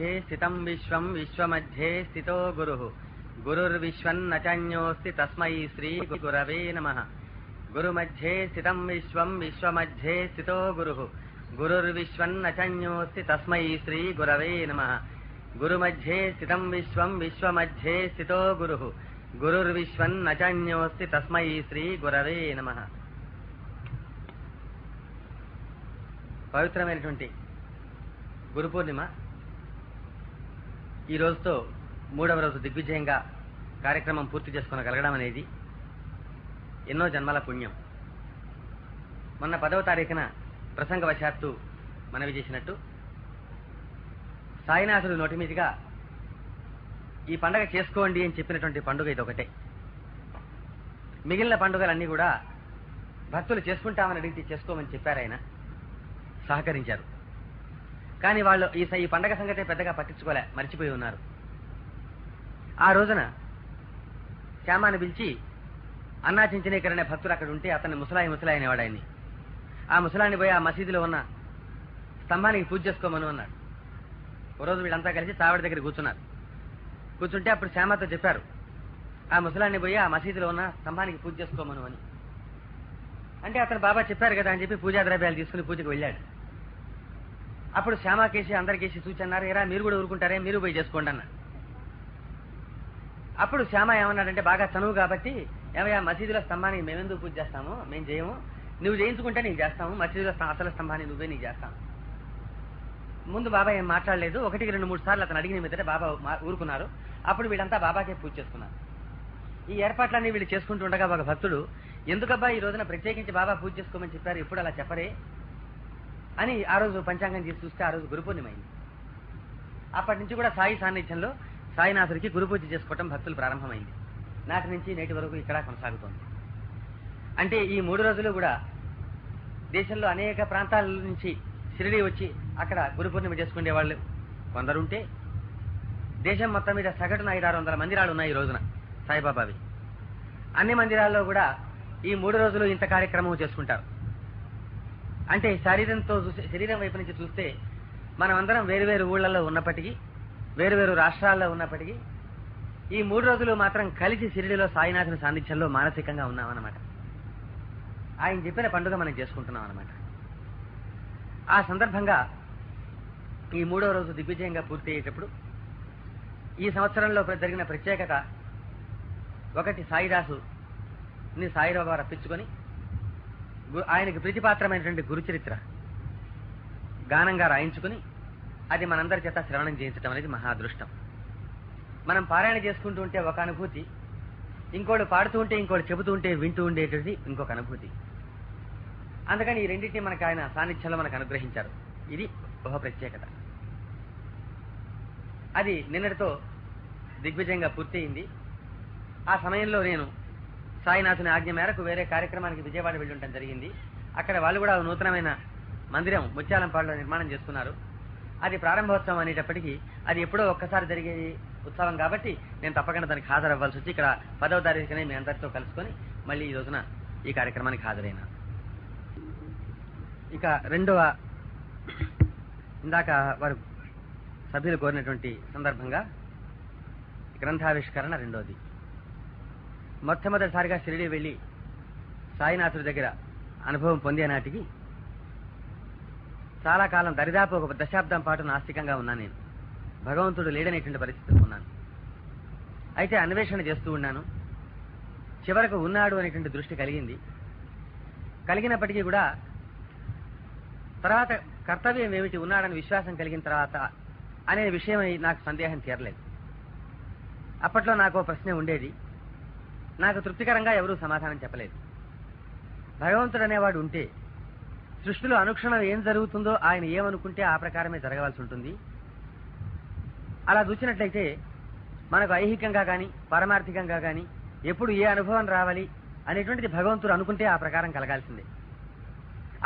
गुरुर्मध्ये स्थितं विश्वं विश्वमध्ये स्थितो गुरुः गुरुर्विश्वन्न चान्योऽस्ति तस्मै श्रीगुरवे नमः गुरुमध्ये स्थितं विश्वं विश्वमध्ये स्थितो गुरुः गुरुर्विश्वन्न चान्योऽस्ति तस्मै श्रीगुरवे नमः गुरुमध्ये स्थितं विश्वं विश्वमध्ये स्थितो गुरुः गुरुर्विश्वन्न चान्योऽस्ति तस्मै श्रीगुरवे नमः పవిత్రమైనటువంటి గురు పూర్ణిమ ఈ రోజుతో మూడవ రోజు దిగ్విజయంగా కార్యక్రమం పూర్తి చేసుకోగలగడం అనేది ఎన్నో జన్మల పుణ్యం. మొన్న పదవ తారీఖున ప్రసంగవశాత్తు మనవి చేసినట్టు సాయినాథుడు నోటి మీదుగా ఈ పండగ చేసుకోండి అని చెప్పినటువంటి పండుగ ఇది ఒకటే. మిగిలిన పండుగలన్నీ కూడా భక్తులు చేసుకుంటామని అడిగితే చేసుకోమని చెప్పారు ఆయన. సహకరించారు. కానీ వాళ్ళు ఈ ఈ పండగ సంగతే పెద్దగా పట్టించుకోలే మర్చిపోయి ఉన్నారు. ఆ రోజున శ్యామాన్ని పిలిచి అన్నా చించనేకర్ అనే భక్తుడు అక్కడ ఉంటే అతన్ని ముసలాయి ముసలాయి అనేవాడు ఆయన్ని ఆ ముసలాన్ని పోయి ఆ మసీదులో ఉన్న స్తంభానికి పూజ చేసుకోమను అన్నాడు. ఓ రోజు వీళ్ళంతా కలిసి చావడి దగ్గర కూర్చున్నారు. కూర్చుంటే అప్పుడు శ్యామతో చెప్పారు ఆ ముసలాన్ని పోయి ఆ మసీదులో ఉన్న స్తంభానికి పూజ చేసుకోమను అని. అంటే అతను బాబా చెప్పారు కదా అని చెప్పి పూజా ద్రవ్యాలు తీసుకుని పూజకు వెళ్ళాడు. అప్పుడు శ్యామాకేసి అందరికేసి చూచన్నారు ఎరా మీరు కూడా ఊరుకుంటారే మీరు పోయి చేసుకోండి అన్నాడు అప్పుడు శ్యామ ఏమన్నాడంటే బాగా చనువు కాబట్టి ఏమయ్యా మసీదులో స్తంభానికి మేమెందుకు పూజ చేస్తాము? మేము చేయము నువ్వు చేయించుకుంటే నీకు చేస్తాము. మసీదులో స్త- అసలు స్తంభాన్ని నువ్వే నీకు చేస్తాము. ముందు బాబా ఏం మాట్లాడలేదు. ఒకటికి రెండు మూడు సార్లు అతను అడిగిన మీద బాబా ఊరుకున్నారు. అప్పుడు వీళ్ళంతా బాబాకే పూజ చేసుకున్నారు. ఈ ఏర్పాట్లన్నీ వీళ్ళు చేసుకుంటూ ఉండగా ఒక భక్తుడు ఎందుకబ్బా ఈ రోజున ప్రత్యేకించి బాబా పూజ చేసుకోమని చెప్పారు? ఎప్పుడు అలా చెప్పరే? అని ఆ రోజు పంచాంగం చేసి చూస్తే ఆ రోజు గురు పూర్ణిమైంది అప్పటి నుంచి కూడా సాయి సాన్నిధ్యంలో సాయినాథుడికి గురు పూజ చేసుకోవటం భక్తులు ప్రారంభమైంది. నాటి నుంచి నేటి వరకు ఇక్కడ కొనసాగుతోంది. అంటే ఈ మూడు రోజులు కూడా దేశంలో అనేక ప్రాంతాల నుంచి షిరిడి వచ్చి అక్కడ గురు పూర్ణిమ చేసుకునే వాళ్ళు కొందరుంటే దేశం మొత్తం మీద సగటున ఐదు ఆరు వందల మందిరాలు ఉన్నాయి ఈ రోజున సాయిబాబావి. అన్ని మందిరాల్లో కూడా ఈ మూడు రోజులు ఇంత కార్యక్రమం చేసుకుంటారు. అంటే శరీరంతో చూసే శరీరం వైపు నుంచి చూస్తే మనం అందరం వేరు వేరు ఊళ్ళల్లో ఉన్నప్పటికీ వేరు వేరు రాష్ట్రాల్లో ఉన్నప్పటికీ ఈ మూడు రోజులు మాత్రం కలిసి షిరిడిలో సాయినాథుని సాన్నిధ్యంలో మానసికంగా ఉన్నామన్నమాట. ఆయన చెప్పిన పండుగ మనం చేసుకుంటున్నాం అన్నమాట ఆ సందర్భంగా ఈ మూడో రోజు దిగ్విజయంగా పూర్తి అయ్యేటప్పుడు ఈ సంవత్సరంలో జరిగిన ప్రత్యేకత ఒకటి సాయిదాసు ని సాయిరావు గారు అప్పించుకొని ఆయనకి ప్రీతిపాత్రమైనటువంటి గురుచరిత్ర గానంగా రాయించుకుని అది మనందరి చేత శ్రవణం చేయించడం అనేది మహా అదృష్టం మనం పారాయణ చేసుకుంటూ ఉంటే ఒక అనుభూతి ఇంకోటి పాడుతూ ఉంటే ఇంకోటి చెబుతూ ఉంటే వింటూ ఉండేటది ఇంకొక అనుభూతి. అందుకని ఈ రెండింటిని మనకు ఆయన సాన్నిధ్యంలో మనకు అనుగ్రహించారు. ఇది ఒక ప్రత్యేకత. అది నిన్నటితో దిగ్విజయంగా పూర్తయింది. ఆ సమయంలో నేను సాయినాథుని ఆజ్ఞ మేరకు వేరే కార్యక్రమానికి విజయవాడ వెళ్ళి జరిగింది. అక్కడ వాళ్ళు కూడా నూతనమైన మందిరం ముత్యాలంపాడులో నిర్మాణం చేస్తున్నారు. అది ప్రారంభోత్సవం అనేటప్పటికీ అది ఎప్పుడో ఒక్కసారి జరిగే ఉత్సవం కాబట్టి నేను తప్పకుండా దానికి హాజరవ్వాల్సి వచ్చి ఇక్కడ పదవ తారీఖునే మీ అందరితో కలుసుకొని మళ్ళీ ఈ రోజున ఈ కార్యక్రమానికి హాజరైనా. ఇక రెండవ ఇందాక వారు సభ్యులు కోరినటువంటి సందర్భంగా గ్రంథావిష్కరణ రెండోది. మొట్టమొదటిసారిగా షిరిడి వెళ్ళి సాయినాథుడి దగ్గర అనుభవం పొందే నాటికి చాలా కాలం దరిదాపు ఒక దశాబ్దం పాటు నాస్తికంగా ఉన్నాను నేను. భగవంతుడు లేడనేటువంటి పరిస్థితిలో ఉన్నాను. అయితే అన్వేషణ చేస్తూ ఉన్నాను. చివరకు ఉన్నాడు అనేటువంటి దృష్టి కలిగింది. కలిగినప్పటికీ కూడా తర్వాత కర్తవ్యం ఏమిటి ఉన్నాడని విశ్వాసం కలిగిన తర్వాత అనే విషయం నాకు సందేహం తీరలేదు. అప్పట్లో నాకు ఓ ప్రశ్న ఉండేది. నాకు తృప్తికరంగా ఎవరూ సమాధానం చెప్పలేదు. భగవంతుడు అనేవాడు ఉంటే సృష్టిలో అనుక్షణం ఏం జరుగుతుందో ఆయన ఏమనుకుంటే ఆ ప్రకారమే జరగవలసి ఉంటుంది. అలా చూసినట్లయితే మనకు ఐహికంగా కానీ పారమార్థికంగా కానీ ఎప్పుడు ఏ అనుభవం రావాలి అనేటువంటిది భగవంతుడు అనుకుంటే ఆ ప్రకారం కలగాల్సిందే.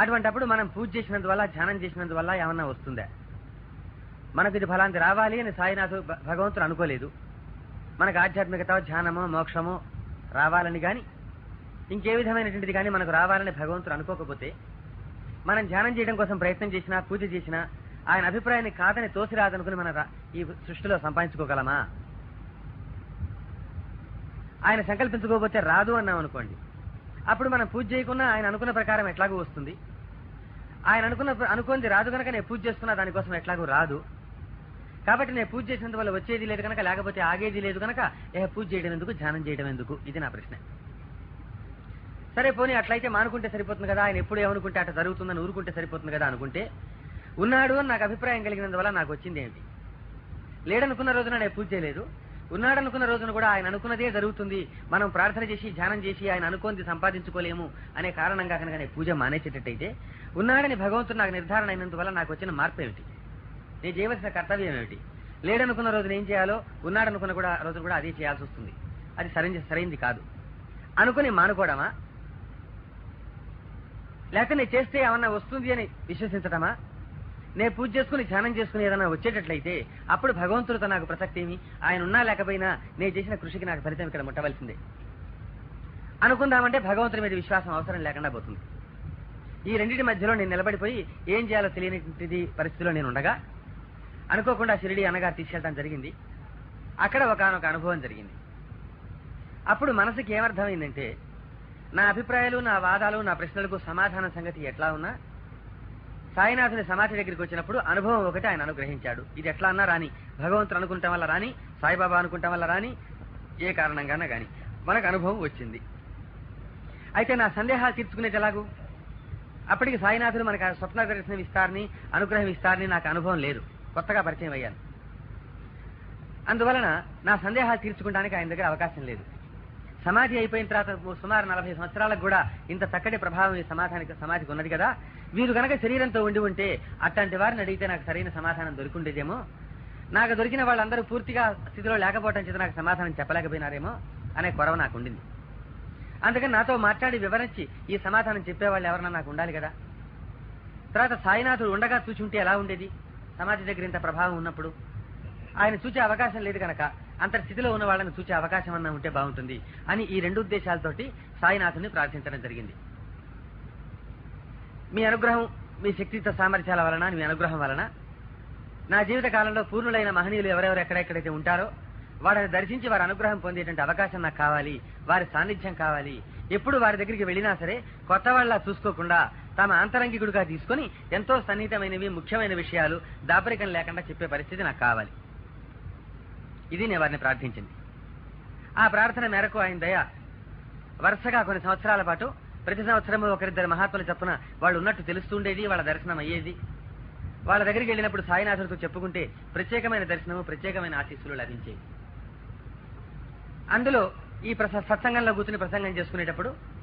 అటువంటప్పుడు మనం పూజ చేసినందువల్ల ధ్యానం చేసినందువల్ల ఏమన్నా వస్తుందా? మనకు ఇది ఫలాంతి రావాలి అని సాయినాథు భగవంతుడు అనుకోలేదు. మనకు ఆధ్యాత్మికత ధ్యానమో మోక్షమో రావాలని కానీ ఇంకే విధమైనటువంటిది కానీ మనకు రావాలని భగవంతుడు అనుకోకపోతే మనం ధ్యానం చేయడం కోసం ప్రయత్నం చేసినా పూజ చేసినా ఆయన అభిప్రాయాన్ని కాదని తోసిరాదనుకుని మన రా- ఈ సృష్టిలో సంపాదించుకోగలమా? ఆయన సంకల్పించుకోకపోతే రాదు అన్నాం అనుకోండి. అప్పుడు మనం పూజ చేయకుండా ఆయన అనుకున్న ప్రకారం ఎట్లాగూ వస్తుంది? ఆయన అనుకున్న అనుకుంది రాదు కనుక నేను పూజ చేస్తున్నా దానికోసం ఎట్లాగూ రాదు. కాబట్టి నేను పూజ చేసినందువల్ల వచ్చేది లేదు కనుక లేకపోతే ఆగేది లేదు కనుక ఏ పూజ చేయడం ఎందుకు ధ్యానం చేయడం ఎందుకు? ఇది నా ప్రశ్న. సరే పోనీ అట్లయితే మానుకుంటే సరిపోతుంది కదా? ఆయన ఎప్పుడు ఏమనుకుంటే అట్లా జరుగుతుందని ఊరుకుంటే సరిపోతుంది కదా అనుకుంటే ఉన్నాడు అని నాకు అభిప్రాయం కలిగినందువల్ల నాకు వచ్చింది ఏమిటి లేడనుకున్న రోజున నేను పూజ చేయలేదు. ఉన్నాడనుకున్న రోజున కూడా ఆయన అనుకున్నదే జరుగుతుంది. మనం ప్రార్థన చేసి ధ్యానం చేసి ఆయన అనుకోంది సంపాదించుకోలేము అనే కారణంగా కనుక నేను పూజ మానేసేటట్టయితే ఉన్నాడని భగవంతుడు నాకు నిర్ధారణ అయినందువల్ల నాకు వచ్చిన మార్పు ఏమిటి? నేను చేయవలసిన కర్తవ్యం ఏమిటి? లేడనుకున్న రోజున ఏం చేయాలో ఉన్నాడనుకున్న కూడా రోజున కూడా అదే చేయాల్సి వస్తుంది. అది సరైన సరైంది కాదు. అనుకుని మానుకోవడమా? లేక నేను చేస్తే ఏమన్నా వస్తుంది అని విశ్వసించటమా? నేను పూజ చేసుకుని ధ్యానం చేసుకుని ఏదైనా వచ్చేటట్లయితే అప్పుడు భగవంతుడితో నాకు ప్రసక్తి ఏమి? ఆయన ఉన్నా లేకపోయినా నేను చేసిన కృషికి నాకు ఫలితం ఇక్కడ ముట్టవలసిందే. అనుకుందామంటే భగవంతుడి మీద విశ్వాసం అవసరం లేకుండా పోతుంది. ఈ రెండింటి మధ్యలో నేను నిలబడిపోయి ఏం చేయాలో తెలియనిది పరిస్థితిలో నేను ఉండగా అనుకోకుండా షిరిడి అన్నగారు తీసుకెళ్ళడం జరిగింది. అక్కడ ఒకనొక అనుభవం జరిగింది. అప్పుడు మనసుకి ఏమర్థమైందంటే నా అభిప్రాయాలు నా వాదాలు నా ప్రశ్నలకు సమాధాన సంగతి ఎట్లా ఉన్నా సాయినాథుని సమాధి దగ్గరికి వచ్చినప్పుడు అనుభవం ఒకటి ఆయన అనుగ్రహించాడు. ఇది ఎట్లా అన్నా రాని భగవంతుడు అనుకుంటాం వల్ల రాని సాయిబాబా అనుకుంటాం వల్ల రాని ఏ కారణంగానా గాని మనకు అనుభవం వచ్చింది. అయితే నా సందేహాలు తీర్చుకునేది ఎలాగూ? అప్పటికి సాయినాథుడు మనకు స్వప్న దర్శనం ఇస్తారని అనుగ్రహం ఇస్తారని నాకు అనుభవం లేదు. కొత్తగా పరిచయం అయ్యాను. అందువలన నా సందేహాలు తీర్చుకోవడానికి ఆయన దగ్గర అవకాశం లేదు. సమాధి అయిపోయిన తర్వాత సుమారు నలభై సంవత్సరాలకు కూడా ఇంత చక్కటి ప్రభావం ఈ సమాధానికి సమాధికి ఉన్నది కదా? వీరు గనక శరీరంతో ఉండి ఉంటే అట్లాంటి వారిని అడిగితే నాకు సరైన సమాధానం దొరికిండేదేమో? నాకు దొరికిన వాళ్ళందరూ పూర్తిగా స్థితిలో లేకపోవటం చేత నాకు సమాధానం చెప్పలేకపోయినారేమో అనే కొరవ నాకు ఉండింది అందుకని నాతో మాట్లాడి వివరించి ఈ సమాధానం చెప్పేవాళ్ళు ఎవరన్నా నాకు ఉండాలి కదా? తర్వాత సాయినాథుడు ఉండగా చూచుంటే ఎలా ఉండేది? సమాజం దగ్గర ఇంత ప్రభావం ఉన్నప్పుడు ఆయన చూచే అవకాశం లేదు కనుక అంతర్స్థితిలో ఉన్న వాళ్ళని చూచే అవకాశం అన్నా ఉంటే బాగుంటుంది అని ఈ రెండు ఉద్దేశాలతోటి సాయినాథుని ప్రార్థించడం జరిగింది. మీ అనుగ్రహం మీ శక్తితో సామర్థ్యాల వలన మీ అనుగ్రహం వలన నా జీవిత కాలంలో పూర్ణులైన మహనీయులు ఎవరెవరు ఎక్కడెక్కడైతే ఉంటారో వారిని దర్శించి వారి అనుగ్రహం పొందేటువంటి అవకాశం నాకు కావాలి వారి సాన్నిధ్యం కావాలి. ఎప్పుడు వారి దగ్గరికి వెళ్ళినా సరే కొత్త వాళ్ళ చూసుకోకుండా తమ అంతరంగికుడుగా తీసుకొని ఎంతో సన్నిహితమైనవి ముఖ్యమైన విషయాలు దాపరికం లేకుండా చెప్పే పరిస్థితి నాకు కావాలి. ఇది నేను వారిని ప్రార్థించింది. ఆ ప్రార్థన మేరకు ఆయన దయ వరుసగా కొన్ని సంవత్సరాల పాటు ప్రతి సంవత్సరము ఒకరిద్దరు మహాత్ములు చెప్పున వాళ్ళు ఉన్నట్టు తెలుస్తుండేది వాళ్ళ దర్శనం అయ్యేది. వాళ్ళ దగ్గరికి వెళ్ళినప్పుడు సాయినాథుడితో చెప్పుకుంటే ప్రత్యేకమైన దర్శనము ప్రత్యేకమైన ఆశీస్సులు లభించేవి. అందులో ఈ సత్సంగంలో కూర్చుని ప్రసంగం చేసుకునేటప్పుడు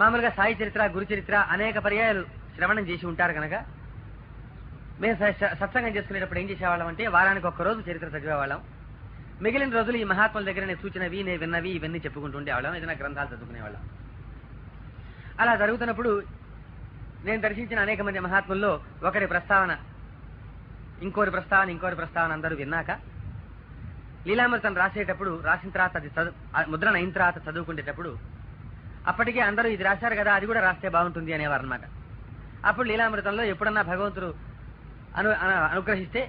మామూలుగా సాయి చరిత్ర గురు చరిత్ర అనేక పర్యాయాలు శ్రవణం చేసి ఉంటారు కనుక మేము స- సత్సంగం చేసుకునేటప్పుడు ఏం చేసేవాళ్ళం అంటే వారానికి ఒక్క రోజు చరిత్ర చదివేవాళ్ళం. మిగిలిన రోజులు ఈ మహాత్ముల దగ్గర నేను సూచనవి నేను విన్నవి ఇవన్నీ చెప్పుకుంటూ ఉండేవాళ్ళం. ఏదైనా గ్రంథాలు చదువుకునేవాళ్ళం. అలా జరుగుతున్నప్పుడు నేను దర్శించిన అనేక మంది మహాత్ముల్లో ఒకరి ప్రస్తావన ఇంకోరి ప్రస్తావన ఇంకోరి ప్రస్తావన అందరూ విన్నాక లీలామృతం రాసేటప్పుడు రాసిన తర్వాత అది చదువు ముద్రణ అయిన తర్వాత చదువుకునేటప్పుడు అప్పటికే అందరూ ఇది రాశారు కదా అది కూడా రాస్తే బాగుంటుంది అనేవారు అనమాట అప్పుడు లీలామృతంలో ఎప్పుడన్నా భగవంతుడు అను అనుగ్రహిస్తే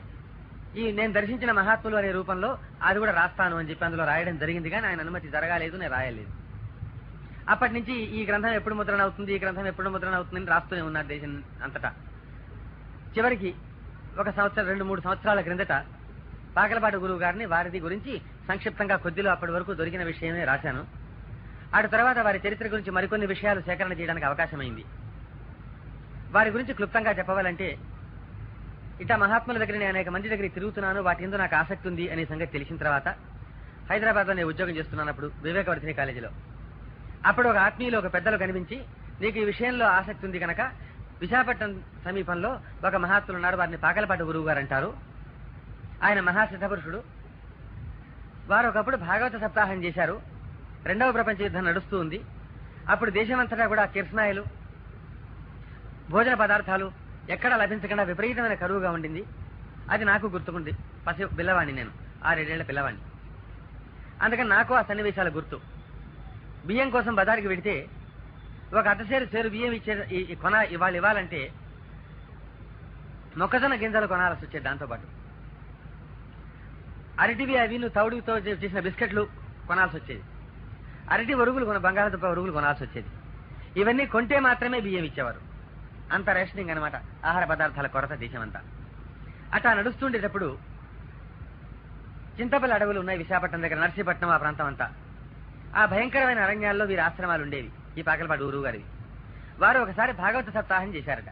ఈ నేను దర్శించిన మహాత్ములు అనే రూపంలో అది కూడా రాస్తాను అని చెప్పి అందులో రాయడం జరిగింది కానీ ఆయన అనుమతి జరగాలేదు నేను రాయలేదు. అప్పటి నుంచి ఈ గ్రంథం ఎప్పుడు ముద్రణ అవుతుంది ఈ గ్రంథం ఎప్పుడు ముద్రణ అవుతుందని రాస్తూనే ఉన్నారు దేశం అంతటా. చివరికి ఒక సంవత్సరం రెండు మూడు సంవత్సరాల క్రిందట పాకలపాటి గురువు గారిని వారిది గురించి సంక్షిప్తంగా కొద్దిలో అప్పటి వరకు దొరికిన విషయమే రాశాను. అటు తర్వాత వారి చరిత్ర గురించి మరికొన్ని విషయాలు సేకరణ చేయడానికి అవకాశమైంది. వారి గురించి క్లుప్తంగా చెప్పవాలంటే ఇట మహాత్ముల దగ్గర నేను అనేక మంది దగ్గర తిరుగుతున్నాను వాటి ఎందు నాకు ఆసక్తి ఉంది అనే సంగతి తెలిసిన తర్వాత హైదరాబాద్లో నేను ఉద్యోగం చేస్తున్నాను అప్పుడు వివేకవర్ధిని కాలేజీలో. అప్పుడు ఒక ఆత్మీయులు ఒక పెద్దలు కనిపించి నీకు ఈ విషయంలో ఆసక్తి ఉంది కనుక విశాఖపట్నం సమీపంలో ఒక మహాత్ములు ఉన్నారు వారిని పాకలపాటి గురువు గారు అంటారు. ఆయన మహాసిద్ధపురుషుడు. వారు ఒకప్పుడు భాగవత సప్తాహం చేశారు. రెండవ ప్రపంచ యుద్ధం నడుస్తూ ఉంది. అప్పుడు దేశమంతటా కూడా కిరసనాయలు భోజన పదార్థాలు ఎక్కడ లభించకుండా విపరీతమైన కరువుగా ఉండింది. అది నాకు గుర్తుకుంది. పసి పిల్లవాణ్ణి నేను. ఆరేడేళ్ళ పిల్లవాణ్ణి. అందుకని నాకు ఆ సన్నివేశాల గుర్తు. బియ్యం కోసం బజార్కి వెడితే ఒక అర్ధసేరు సేరు బియ్యం ఇచ్చే ఈ- కొన ఇవాళ ఇవ్వాలంటే మొక్కజొన్న గింజలు కొనాల్సి వచ్చేది దాంతోపాటు అరటివి అవి నువ్వు తౌడుతో చేసిన బిస్కెట్లు కొనాల్సి వచ్చేది. అరటి ఒరుగులు కొన బంగాళదుంప ఒరుగులు కొనాల్సి వచ్చేది. ఇవన్నీ కొంటే మాత్రమే బియ్యం ఇచ్చేవారు. అంత రేషనింగ్ అనమాట ఆహార పదార్థాల కొరత దేశమంతా. అట్లా నడుస్తుండేటప్పుడు చింతపల్లి అడవులు ఉన్నాయి విశాఖపట్నం దగ్గర నర్సీపట్నం ఆ ప్రాంతం అంతా. ఆ భయంకరమైన అరణ్యాల్లో వీరి ఆశ్రమాలు ఉండేవి ఈ పాకలపాటి ఊరు గారివి. వారు ఒకసారి భాగవత సప్తాహం చేశారట.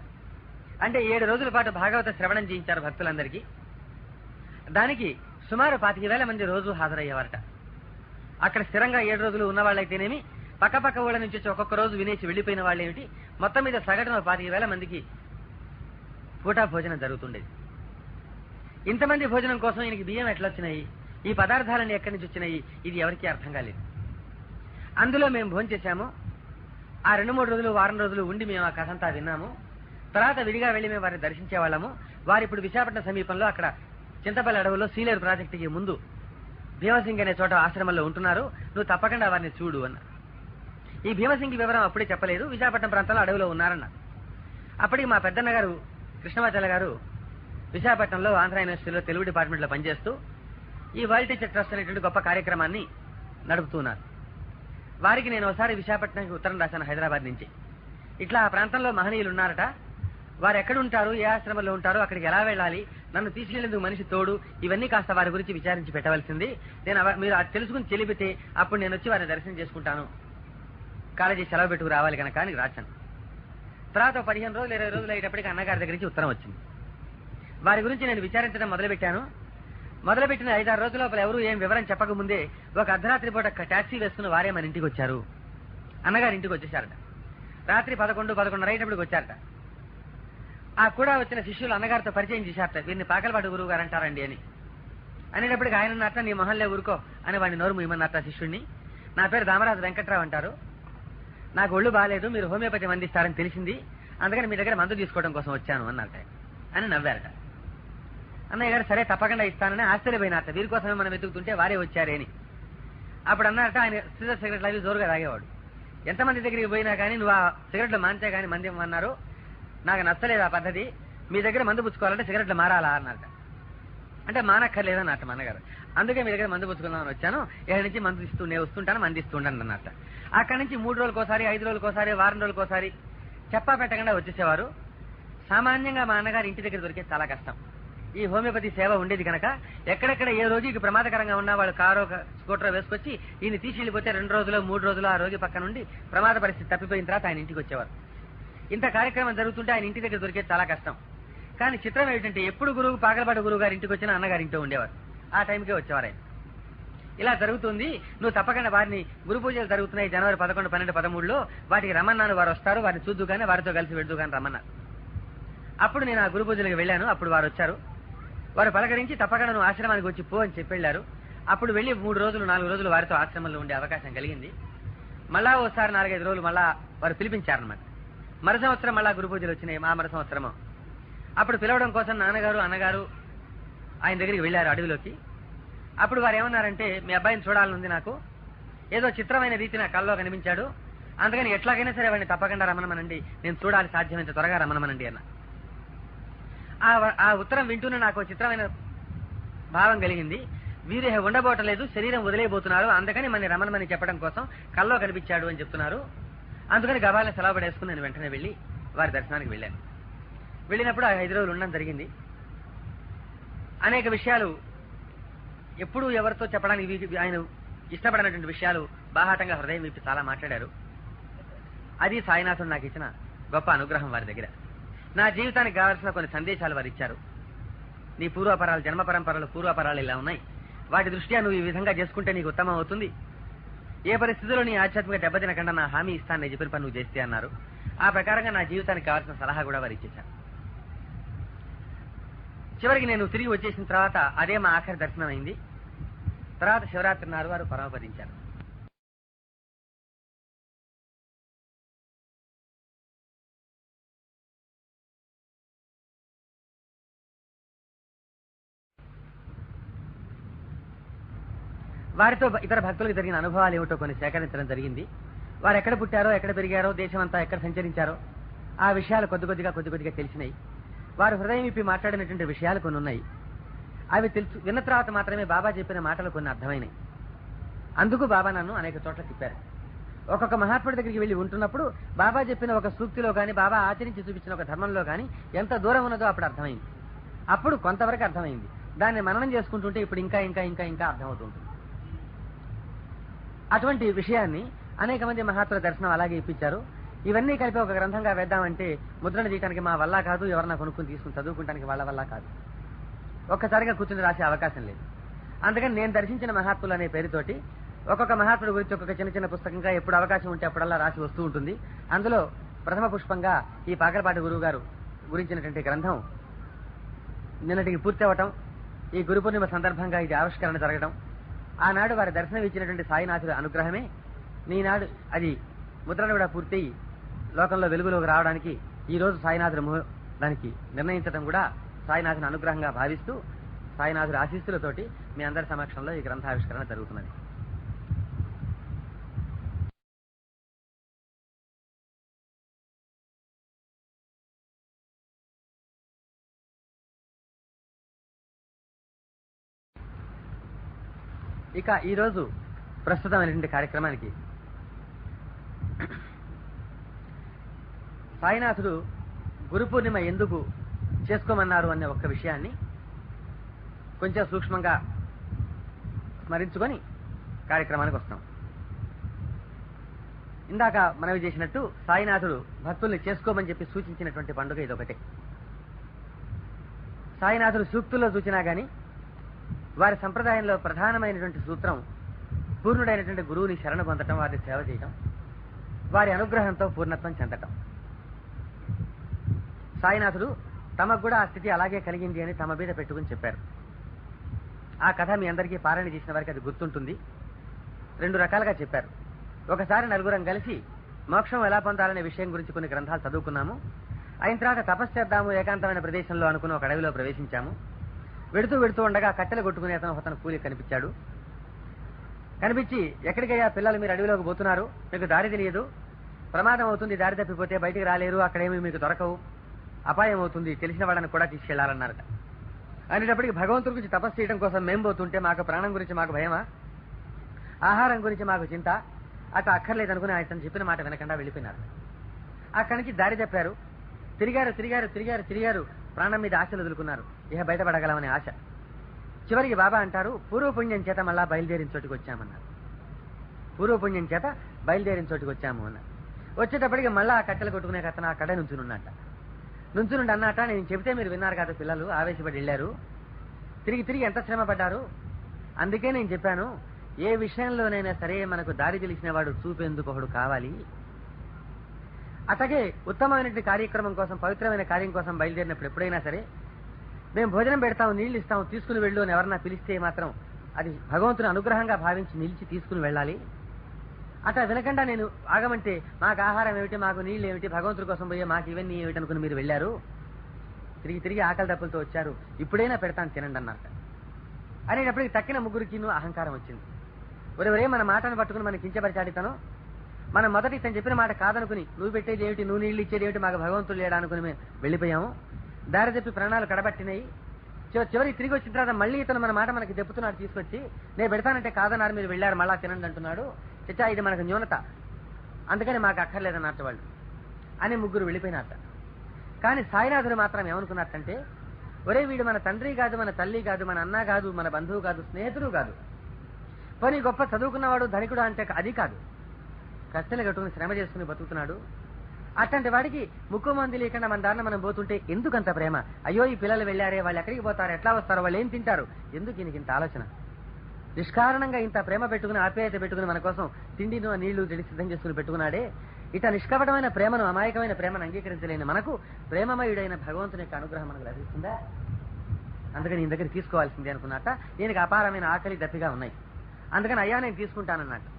అంటే ఏడు రోజుల పాటు భాగవత శ్రవణం చేయించారు భక్తులందరికీ. దానికి సుమారు పాతిక వేల మంది రోజు హాజరయ్యేవారట. అక్కడ స్థిరంగా ఏడు రోజులు ఉన్న వాళ్ళైతేనేమి పక్క పక్క ఊళ్ళ నుంచి వచ్చి ఒక్కొక్క రోజు వినేసి వెళ్ళిపోయిన వాళ్ళేమిటి? మొత్తం మీద సగటున పాతిక వేల మందికి పూటా భోజనం జరుగుతుండేది. ఇంతమంది భోజనం కోసం ఈయనకి బియ్యం ఎట్లా వచ్చినాయి ఈ పదార్థాలన్నీ ఎక్కడి నుంచి వచ్చినాయి? ఇది ఎవరికీ అర్థం కాలేదు. అందులో మేము భోంచేశాము ఆ రెండు మూడు రోజులు వారం రోజులు ఉండి మేము ఆ కథ అంతా విన్నాము. తర్వాత విడిగా వెళ్ళి మేము వారిని దర్శించే వాళ్ళము వారు ఇప్పుడు విశాఖపట్నం సమీపంలో అక్కడ చింతపల్లి అడవుల్లో సీలేరు ప్రాజెక్టుకి ముందు భీమసింగ్ అనే చోట ఆశ్రమంలో ఉంటున్నారు. నువ్వు తప్పకుండా వారిని చూడు అన్న. ఈ భీమసింగ్ వివరం అప్పుడే చెప్పలేదు. విశాఖపట్నం ప్రాంతంలో అడవిలో ఉన్నారన్న. అప్పటికి మా పెద్దన్న గారు కృష్ణమాచార్య గారు విశాఖపట్నంలో ఆంధ్ర యూనివర్సిటీలో తెలుగు డిపార్ట్మెంట్లో పనిచేస్తూ ఈ వరల్డ్ టీచర్ ట్రస్ట్ అనేటువంటి గొప్ప కార్యక్రమాన్ని నడుపుతున్నారు. వారికి నేను ఒకసారి విశాఖపట్నంకి ఉత్తరం రాశాను హైదరాబాద్ నుంచి. ఇట్లా ఆ ప్రాంతంలో మహనీయులు ఉన్నారట. వారు ఎక్కడ ఉంటారు? ఏ ఆశ్రమంలో ఉంటారు? అక్కడికి ఎలా వెళ్ళాలి? నన్ను తీసుకెళ్ళేందుకు మనిషి తోడు. ఇవన్నీ కాస్త వారి గురించి విచారించి పెట్టవలసింది. నేను మీరు అది తెలుసుకుని తెలిపితే అప్పుడు నేను వచ్చి వారిని దర్శనం చేసుకుంటాను. కాలేజీ సెలవు పెట్టుకు రావాలి కనుక అని రాశాను. తర్వాత పదిహేను రోజులు ఇరవై రోజులు అయ్యేటప్పటికి అన్నగారి దగ్గర నుంచి ఉత్తరం వచ్చింది. వారి గురించి నేను విచారించడం మొదలుపెట్టాను. మొదలుపెట్టిన ఐదారు రోజుల లోపల ఎవరు ఏం వివరం చెప్పకముందే ఒక అర్ధరాత్రి పూట టాక్సీ వేసుకుని వారే మన ఇంటికి వచ్చారు. అన్నగారి ఇంటికి వచ్చేసారట రాత్రి పదకొండు పదకొండున్నర అయ్యేటప్పటికి వచ్చారట. ఆ కూడా వచ్చిన శిష్యులు అన్నగారితో పరిచయం చేశారట. వీరిని పాకలపాటి గురువు గారు అంటారండి అని. అనేటప్పటికి ఆయన అన్నట్ట నీ మొహంలే ఊరుకో అని వాడిని నోరు ముయ్యమన్నట్ట శిష్యుడిని నా పేరు దామరాజు వెంకట్రావు అంటారు. నాకు ఒళ్ళు బాగాలేదు మీరు హోమియోపతి మందిస్తారని తెలిసింది. అందుకని మీ దగ్గర మందు తీసుకోవడం కోసం వచ్చాను అన్నట్ట అని నవ్వారట. అన్నయ్య గారు సరే తప్పకుండా ఇస్తానని ఆశ్చర్యపోయినట్ట వీరి కోసమే మనం వెతుకుతుంటే వారే వచ్చారే అని. అప్పుడు అన్నారట ఆయన సిగరెట్ సిగరెట్లు అవి జోరుగా తాగేవాడు. ఎంతమంది దగ్గరికి పోయినా కానీ నువ్వు ఆ సిగరెట్లు మాంచే కానీ మంది అన్నారు నాకు నచ్చలేదు ఆ పద్ధతి. మీ దగ్గర మందు పుచ్చుకోవాలంటే సిగరెట్లు మారాలా అన్నట అంటే మానక్కర్లేదు అన్నట్టు అన్నగారు. అందుకే మీ దగ్గర మందు పుచ్చుకుందామని వచ్చాను. ఏడు నుంచి మందు ఇస్తూ నేను వస్తుంటాను మంది ఇస్తుంటాను అన్నట్ట. అక్కడి నుంచి మూడు రోజులకోసారి ఐదు రోజులకోసారి వారం రోజులకోసారి చెప్పా పెట్టకుండా వచ్చేసేవారు. సామాన్యంగా మా అన్నగారు ఇంటి దగ్గర దొరికే చాలా కష్టం. ఈ హోమియోపతి సేవ ఉండేది కనుక ఎక్కడెక్కడ ఏ రోగికి ప్రమాదకరంగా ఉన్నా వాళ్ళు కారో స్కూటర్ వేసుకొచ్చి ఈయన తీసి వెళ్ళిపోతే రెండు రోజులు మూడు రోజులు ఆ రోగి పక్క నుండి ప్రమాద పరిస్థితి తప్పిపోయిన తర్వాత ఆయన ఇంటికి వచ్చేవారు. ఇంత కార్యక్రమం జరుగుతుంటే ఆయన ఇంటి దగ్గర దొరికేది చాలా కష్టం. కానీ చిత్రం ఏమిటంటే ఎప్పుడు గురువు పాగలపాటి గురువు గారి ఇంటికి వచ్చినా అన్నగారి ఇంట్లో ఉండేవారు. ఆ టైంకే వచ్చేవారు ఆయన. ఇలా జరుగుతుంది. నువ్వు తప్పకుండా వారిని గురు పూజలు జరుగుతున్నాయి జనవరి పదకొండు పన్నెండు పదమూడులో వాటికి రమ్మన్నాను వారు వస్తారు. వారిని చూద్దు కానీ వారితో కలిసి వెళ్తూ కానీ రమ్మన్నారు అప్పుడు నేను ఆ గురు పూజలకు వెళ్ళాను. అప్పుడు వారు వచ్చారు. వారు పలకరించి తప్పకుండా నువ్వు ఆశ్రమానికి వచ్చి పో అని చెప్పి వెళ్ళారు. అప్పుడు వెళ్ళి మూడు రోజులు నాలుగు రోజులు వారితో ఆశ్రమంలో ఉండే అవకాశం కలిగింది. మళ్ళా ఓసారి నాలుగైదు రోజులు మళ్ళా వారు పిలిపించారనమాట మరు సంవత్సరం మళ్ళా గురు పూజలు వచ్చినాయి మా మరు సంవత్సరము. అప్పుడు పిలవడం కోసం నాన్నగారు అన్నగారు ఆయన దగ్గరికి వెళ్ళారు అడవిలోకి. అప్పుడు వారు ఏమన్నారంటే మీ అబ్బాయిని చూడాలనుంది నాకు. ఏదో చిత్రమైన రీతి నా కల్లో కనిపించాడు. అందుకని ఎట్లాగైనా సరే వాడిని తప్పకుండా రమణమనండి నేను చూడాలి సాధ్యమైనంత త్వరగా రమణమనండి అన్న. ఆ ఆ ఉత్తరం వింటూనే నాకు చిత్రమైన భావం కలిగింది. వీరు ఉండబోటలేదు శరీరం వదిలేయబోతున్నారు. అందుకని మన రమణమని చెప్పడం కోసం కల్లో కనిపించాడు అని చెప్తున్నారు. అందుకని గబాలను సెలవు పడేసుకుని నేను వెంటనే వెళ్ళి వారి దర్శనానికి వెళ్ళాను. వెళ్ళినప్పుడు ఆ ఐదు రోజులు ఉండడం జరిగింది. అనేక విషయాలు ఎప్పుడు ఎవరితో చెప్పడానికి ఆయన ఇష్టపడినటువంటి విషయాలు బాహాటంగా హృదయం విప్పి చాలా మాట్లాడారు. అది సాయినాథుడు నాకు ఇచ్చిన గొప్ప అనుగ్రహం వారి దగ్గర. నా జీవితానికి కావాల్సిన కొన్ని సందేశాలు వారు ఇచ్చారు. నీ పూర్వపరాలు జన్మ పరంపరలు పూర్వపరాలు ఇలా ఉన్నాయి. వాటి దృష్ట్యా నువ్వు ఈ విధంగా చేసుకుంటే నీకు ఉత్తమం అవుతుంది. ఏ పరిస్థితుల్లో నీ ఆధ్యాత్మిక దెబ్బతినకుండా నా హామీ ఇస్తాను నేను చెప్పిన పని నువ్వు చేస్తే అన్నారు. ఆ ప్రకారంగా నా జీవితానికి కావాల్సిన సలహా కూడా వారు ఇచ్చేశారు. చివరికి నేను తిరిగి వచ్చేసిన తర్వాత అదే మా ఆఖరి దర్శనం అయింది తర్వాత శివరాత్రి నాడు వారు పరమపదించారు. వారితో ఇతర భక్తులకు జరిగిన అనుభవాలు ఏమిటో కొన్ని సేకరించడం జరిగింది. వారు ఎక్కడ పుట్టారో ఎక్కడ పెరిగారో దేశం అంతా ఎక్కడ సంచరించారో ఆ విషయాలు కొద్ది కొద్దిగా కొద్ది కొద్దిగా తెలిసినాయి. వారు హృదయం ఇప్పి మాట్లాడినటువంటి విషయాలు కొన్ని ఉన్నాయి. అవి తెలుసు విన్న తర్వాత మాత్రమే బాబా చెప్పిన మాటలు కొన్ని అర్థమైనాయి. అందుకు బాబా నన్ను అనేక చోట్ల తిప్పారు. ఒక్కొక్క మహాత్ముడి దగ్గరికి వెళ్ళి ఉంటున్నప్పుడు బాబా చెప్పిన ఒక సూక్తిలో కానీ బాబా ఆచరించి చూపించిన ఒక ధర్మంలో కానీ ఎంత దూరం ఉన్నదో అప్పుడు అర్థమైంది. అప్పుడు కొంతవరకు అర్థమైంది. దాన్ని మననం చేసుకుంటుంటే ఇప్పుడు ఇంకా ఇంకా ఇంకా ఇంకా అర్థమవుతుంటుంది అటువంటి విషయాన్ని అనేక మంది మహాత్ముల దర్శనం అలాగే ఇప్పించారు. ఇవన్నీ కలిపి ఒక గ్రంథంగా వేద్దామంటే ముద్రణ చేయడానికి మా వల్ల కాదు ఎవరన్నా కొనుక్కుని తీసుకుని చదువుకుంటానికి వాళ్ళ వల్ల కాదు. ఒక్కసారిగా కూర్చుని రాసే అవకాశం లేదు. అందుకని నేను దర్శించిన మహాత్ములు అనే పేరుతోటి ఒక్కొక్క మహాత్ముడు గురించి ఒక్కొక్క చిన్న చిన్న పుస్తకంగా ఎప్పుడు అవకాశం ఉంటే అప్పుడల్లా రాసి వస్తూ ఉంటుంది. అందులో ప్రథమ పుష్పంగా ఈ పాకలపాటి గురువు గారు గురించినటువంటి గ్రంథం నిన్నటికి పూర్తి అవ్వటం ఈ గురు పూర్ణిమ సందర్భంగా ఇది ఆవిష్కరణ జరగడం ఆనాడు వారి దర్శనం ఇచ్చినటువంటి సాయినాథుడి అనుగ్రహమే. నీనాడు అది ముద్రలు కూడా పూర్తి లోకంలో వెలుగులోకి రావడానికి ఈ రోజు సాయినాథుడు ము- దానికి నిర్ణయించడం కూడా సాయినాథుని అనుగ్రహంగా భావిస్తూ సాయినాథుడి ఆశీస్సులతోటి మీ అందరి సమక్షంలో ఈ గ్రంథావిష్కరణ జరుగుతున్నది. ఇక ఈరోజు ప్రస్తుతమైనటువంటి కార్యక్రమానికి సాయినాథుడు గురు పూర్ణిమ ఎందుకు చేసుకోమన్నారు అనే ఒక్క విషయాన్ని కొంచెం సూక్ష్మంగా స్మరించుకొని కార్యక్రమానికి వస్తాం. ఇందాక మనవి చేసినట్టు సాయినాథుడు భక్తుల్ని చేసుకోమని చెప్పి సూచించినటువంటి పండుగ ఇదొకటే. సాయినాథుడు సూక్తుల్లో చూచినా గాని వారి సంప్రదాయంలో ప్రధానమైనటువంటి సూత్రం పూర్ణుడైనటువంటి గురువుని శరణ పొందటం వారిని సేవ చేయటం వారి అనుగ్రహంతో పూర్ణత్వం చెందటం. సాయినాథుడు తమకు కూడా ఆ స్థితి అలాగే కలిగింది అని తమ మీద పెట్టుకుని చెప్పారు. ఆ కథ మీ అందరికీ పారాయణ చేసిన వారికి అది గుర్తుంటుంది. రెండు రకాలుగా చెప్పారు. ఒకసారి నలుగురం కలిసి మోక్షం ఎలా పొందాలనే విషయం గురించి కొన్ని గ్రంథాలు చదువుకున్నాము. అయిన తర్వాత తపస్సు చేద్దాము ఏకాంతమైన ప్రదేశంలో అనుకుని ఒక అడవిలో ప్రవేశించాము. వెడుతూ వెడుతూ ఉండగా కట్టెలు కొట్టుకునే అతను అతను కూలి కనిపించాడు. కనిపించి ఎక్కడికయ్యా పిల్లలు మీరు అడవిలోకి పోతున్నారు? మీకు దారి తెలియదు. ప్రమాదం అవుతుంది దారి తప్పిపోతే బయటికి రాలేరు అక్కడేమి మీకు దొరకవు. అపాయం అవుతుంది తెలిసిన వాళ్ళని కూడా తీసుకెళ్ళాలన్నారట. అనేటప్పటికి భగవంతుడి గురించి తపస్సు చేయడం కోసం మేము పోతుంటే మాకు ప్రాణం గురించి మాకు భయమా? ఆహారం గురించి మాకు చింత? అటు అక్కర్లేదు అనుకుని ఆయన చెప్పిన మాట వినకుండా వెళ్ళిపోయినారు. అక్కడి నుంచి దారి తప్పారు. తిరిగారు తిరిగారు తిరిగారు తిరిగారు. ప్రాణం మీద ఆశలు వదులుకున్నారు. ఇక బయటపడగలమనే ఆశ. చివరికి బాబా అంటారు పూర్వపుణ్యం చేత మళ్ళా బయలుదేరిన చోటికి వచ్చామన్నారు. పూర్వపుణ్యం చేత బయలుదేరిన చోటికి వచ్చాము అన్నారు. వచ్చేటప్పటికి మళ్ళా ఆ కట్టెలు కొట్టుకునే కథన ఆ కడ నుంచునున్నట్ట నుంచునుండి అన్నట నేను చెబితే మీరు విన్నారు కదా పిల్లలు ఆవేశపడి వెళ్ళారు. తిరిగి తిరిగి ఎంత శ్రమ పడ్డారు? అందుకే నేను చెప్పాను ఏ విషయంలోనైనా సరే మనకు దారి తెలిసిన వాడు చూపేందుకు ఒకడు కావాలి. అట్లాగే ఉత్తమమైనటువంటి కార్యక్రమం కోసం పవిత్రమైన కార్యం కోసం బయలుదేరినప్పుడు ఎప్పుడైనా సరే మేము భోజనం పెడతాం నీళ్ళు ఇస్తాం తీసుకుని వెళ్ళు అని ఎవరన్నా పిలిస్తే మాత్రం అది భగవంతుని అనుగ్రహంగా భావించి నిలిచి తీసుకుని వెళ్ళాలి. అట్లా వినకుండా నేను ఆగమంటే మాకు ఆహారం ఏమిటి మాకు నీళ్ళు ఏమిటి భగవంతుడి కోసం పోయే మాకు ఇవన్నీ ఏమిటి అనుకుని మీరు వెళ్ళారు? తిరిగి తిరిగి ఆకలి దప్పులతో వచ్చారు. ఇప్పుడైనా పెడతాను తినండి అన్నట్ట అనేటప్పటికి తక్కిన ముగ్గురికి అహంకారం వచ్చింది. ఒరే ఒరే మన మాటను పట్టుకుని మనం కించపరిచాడితను. మనం మొదటి ఇతను చెప్పిన మాట కాదనుకుని నువ్వు పెట్టేది ఏమిటి? నువ్వు నీళ్ళు ఇచ్చేది ఏమిటి? మాకు భగవంతుడు లేడా అనుకుని మేము వెళ్ళిపోయాము. దారి చెప్పి ప్రాణాలు కడబట్టినాయి. చివ- చివరికి తిరిగి వచ్చిన తర్వాత మళ్ళీ ఇతను మన మాట మనకి చెప్తున్నాడు తీసుకొచ్చి నేను పెడతానంటే కాదన్నారు మీరు వెళ్ళారు మళ్ళా తినండి అంటున్నాడు. చచ్చా ఇది మనకు న్యూనత. అందుకని మాకు అక్కర్లేదన్నట్టు వాళ్ళు. అని ముగ్గురు వెళ్ళిపోయినట్ట కానీ సాయినాథుడు మాత్రం ఏమనుకున్నట్టంటే ఒరే వీడు మన తండ్రి కాదు మన తల్లి కాదు మన అన్న కాదు మన బంధువు కాదు స్నేహితుడు కాదు. పోనీ గొప్ప చదువుకున్నవాడు ధనికుడు అంటే అది కాదు. కష్టలు కట్టుకుని శ్రమ చేసుకుని బతుకుతున్నాడు. అట్లాంటి వాడికి ముక్కు మంది లేకుండా మన దారిన మనం పోతుంటే ఎందుకంత ప్రేమ? అయ్యో ఈ పిల్లలు వెళ్ళారే వాళ్ళు ఎక్కడికి పోతారు ఎట్లా వస్తారు వాళ్ళు ఏం తింటారు? ఎందుకు ఈయనకి ఇంత ఆలోచన? నిష్కారణంగా ఇంత ప్రేమ పెట్టుకుని ఆప్యాయత పెట్టుకుని మన కోసం తిండిను నీళ్ళు చెడి సిద్ధం చేసుకుని పెట్టుకున్నాడే. ఇట నిష్కపటమైన ప్రేమను అమాయకమైన ప్రేమను అంగీకరించలేని మనకు ప్రేమమయుడైన భగవంతుని యొక్క అనుగ్రహం మనకు లభిస్తుందా? అందుకని ఈయన దగ్గర తీసుకోవాల్సిందే అనుకున్నట్ట ఈయనకి అపారమైన ఆకలి దప్పిగా ఉన్నాయి. అందుకని అయ్యా నేను తీసుకుంటానన్నట్టు